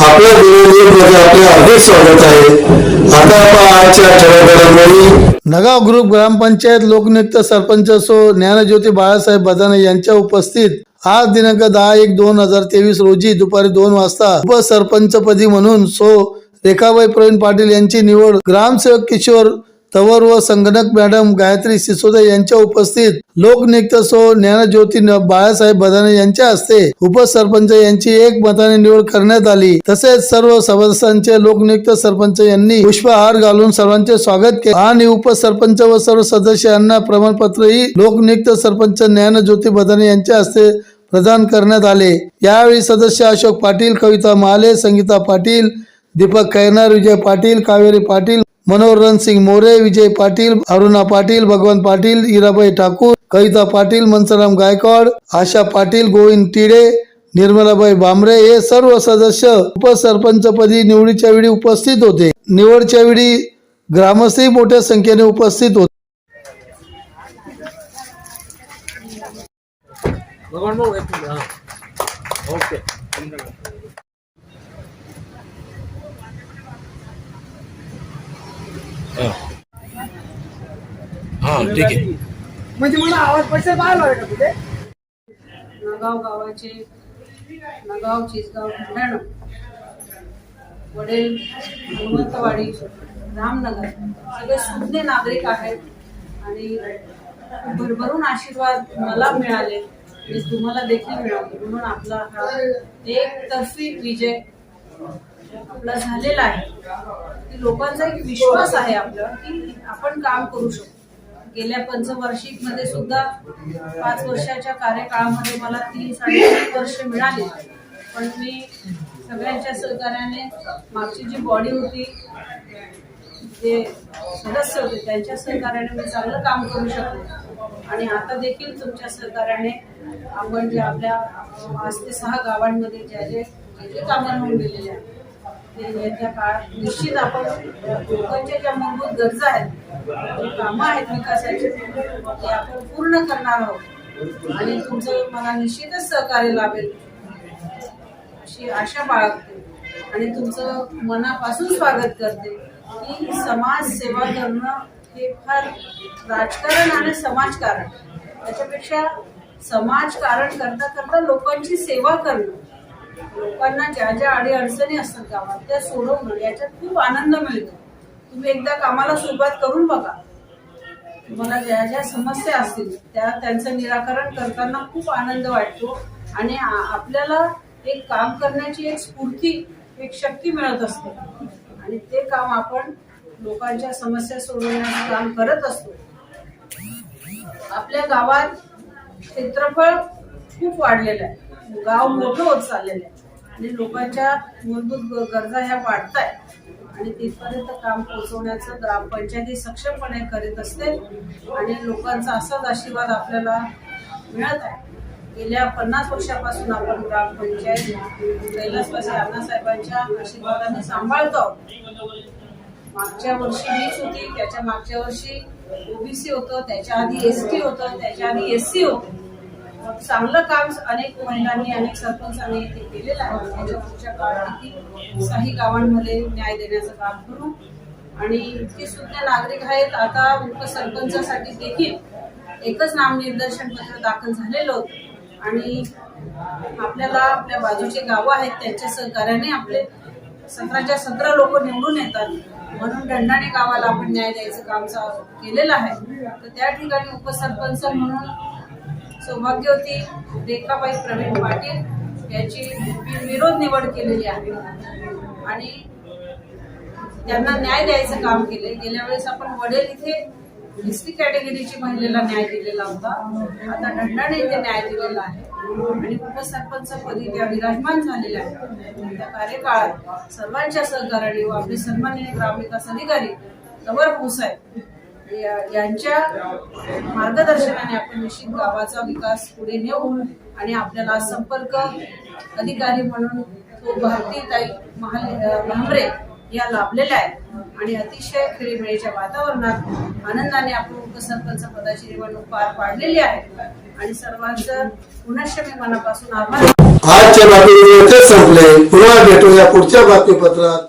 आपल्या मध्ये म्हणजे आपले अधिक स्वागत आहे. आता आजच्या नगाव ग्रुप ग्रामपंचायत लोकनियुक्त सरपंच सो ज्ञानज्योती बाळासाहेब बदाने यांच्या उपस्थित आज दिनांक दहा एक दोन हजार तेवीस रोजी दुपारी दोन वाजता उपसरपंच पदी म्हणून सो रेखाबाई प्रवीण पाटील यांची निवड ग्रामसेवक किशोर तवर व संगणक मॅडम गायत्री सिसोदे यांच्या उपस्थित लोकनियुक्त सो ज्ञानज्योती बाळासाहेब बदाने यांच्या हस्ते उपसरपंच यांची एक मताने निवड करण्यात आली. तसेच सर्व सदस्यांचे लोकनियुक्त सरपंच यांनी पुष्पहार घालून सर्वांचे स्वागत केले. आणि उपसरपंच व सर्व सदस्यांना प्रमाणपत्रही लोकनियुक्त सरपंच ज्ञानज्योती बदाने यांच्या हस्ते प्रदान करण्यात आले. यावेळी सदस्य अशोक पाटील कविता महाले संगीता पाटील दीपक कैनार विजय पाटील कावेरी पाटील मनोहरन सिंग मोरे विजय पाटील अरुणा पाटील भगवान पाटील इराबाई ठाकूर कविता पाटील मनसराम गायकवाड आशा पाटील गोविंद टिडे निर्मलाबाई बांबरे हे सर्व सदस्य उपसरपंचपदी निवडीच्या वेळी उपस्थित होते. निवडच्या वेळी ग्रामस्थही मोठ्या संख्येने उपस्थित होते. ओके. हां ठीक आहे. म्हणजे मला आवाज पैसे पाहिला का नगाव गावाचे नगाव चिसगाव खंडाणा वडील हनुमंतवाडी रामनगर सगळे सुज्ञ नागरिक आहेत. आणि भरभरून आशीर्वाद मला मिळाले आणि तुम्हाला देखील मिळाले. म्हणून आपला हा एकतर्फी विजय आपला झालेला आहे. की लोकांचा एक विश्वास आहे आपल्यावर की आपण काम करू शकतो. गेल्या पंचवार्षिकमध्ये सुद्धा पाच वर्षाच्या कार्यकाळामध्ये मला तीन साडेतीन वर्ष मिळाली. पण मी सगळ्यांच्या सहकार्याने मागची जी बॉडी होती जे सदस्य होते त्यांच्या सहकार्याने मी चांगलं काम करू शकले. आणि आता देखील तुमच्या सहकार्याने आपण जे आपल्या पाच ते सहा गावांमध्ये ज्या जे कामं होऊन गेलेले आहेत येत्या काळात निश्चित आपण लोकांच्या ज्या मूलभूत गरजा आहेत कामं आहेत विकासाची ते आपण पूर्ण करणार आहोत. आणि तुमचं मला निश्चितच सहकार्य लाभेल. अशी आशा बाळगते. आणि तुमचं मनापासून स्वागत करते की समाज सेवा करणं हे फार राजकारण आणि समाजकारण. त्याच्यापेक्षा समाजकारण करता करता लोकांची सेवा करणं लोकांना ज्या ज्या आडी अडचणी असतात गावात त्या सोडवणं याच्यात खूप आनंद मिळतो. तुम्ही एकदा कामाला सुरुवात करून बघा. तुम्हाला ज्या ज्या समस्या असतील त्या त्यांचं निराकरण करताना खूप आनंद वाटतो. आणि आपल्याला एक काम करण्याची एक स्फूर्ती एक शक्ती मिळत असते. आणि ते काम आपण लोकांच्या समस्या सोडवण्याचं काम करत असतो. आपल्या गावात क्षेत्रफळ खूप वाढलेलं आहे. गाव मोठं होत चाललेलं आहे. आणि लोकांच्या मूलभूत गरजा ह्या वाढत आहेत आणि तिथपर्यंत काम पोहोचवण्याचं ग्रामपंचायती सक्षमपणे करीत असते. आणि लोकांचा असाच आशीर्वाद आपल्याला मिळत आहे. गेल्या पन्नास वर्षापासून आपण ग्रामपंचायत कैलासवासी अण्णासाहेबांच्या आशीर्वादाने सांभाळतो आहोत. मागच्या वर्षी मीच होती त्याच्या मागच्या वर्षी ओबीसी होतं त्याच्या आधी एस टी होतं त्याच्या आधी एस सी होतं. चांगलं काम अनेक महिलांनी अनेक सरपंचांनी इथे केलेलं आहे. त्याच्या पुढच्या काळात काही गावांमध्ये न्याय देण्याचं काम करू. आणि इतके सुज्ञ नागरिक आहेत. आता उपसरपंचासाठी देखील एकच नामनिर्देशन पत्र दाखल झालेलं होतं. आणि आपल्याला आपल्या बाजूचे गावं आहेत त्यांच्या सहकार्याने आपले सतराच्या सतरा लोक निवडून येतात. म्हणून दंडाने गावाला आपण न्याय द्यायचं काम चा- केलेलं आहे. तर त्या ठिकाणी उपसरपंच म्हणून सौभाग्यवती रेखाबाई प्रवीण पाटील याची विरोध निवड केलेली आहे. आणि त्यांना न्याय द्यायचं काम केले गेल्या वेळेस आपण वडेल इथे एसटी कॅटेगरीची महिलेला न्याय दिलेला होता. आता दंडाने इथे न्याय दिलेला आहे. आणि उपसरपंच पदी त्या विराजमान झालेल्या आहेत. त्या कार्यकाळात सर्वांच्या सहकार्याने व आपले सन्माननीय ग्रामविकास अधिकारी तवर भूसाहेब यांच्या मार्गदर्शनाने आपण निश्चित गावाचा विकास पुढे नेऊ आणि आपल्याला संपर्क अधिकारी म्हणून तो भारतीताई महाले भांबरे या लाभलेल्या आहेत. आणि अतिशय खेळीमेळीच्या वातावरणात आनंदाने आपण उपसरपंच पदाची निवडणूक पार पाडलेली आहे. आणि सर्वांचं पुनश्च मी मनापासून आभार. आजच्या बातमीपत्र संपले. पुन्हा भेटूया पुढच्या बातमीपत्रात.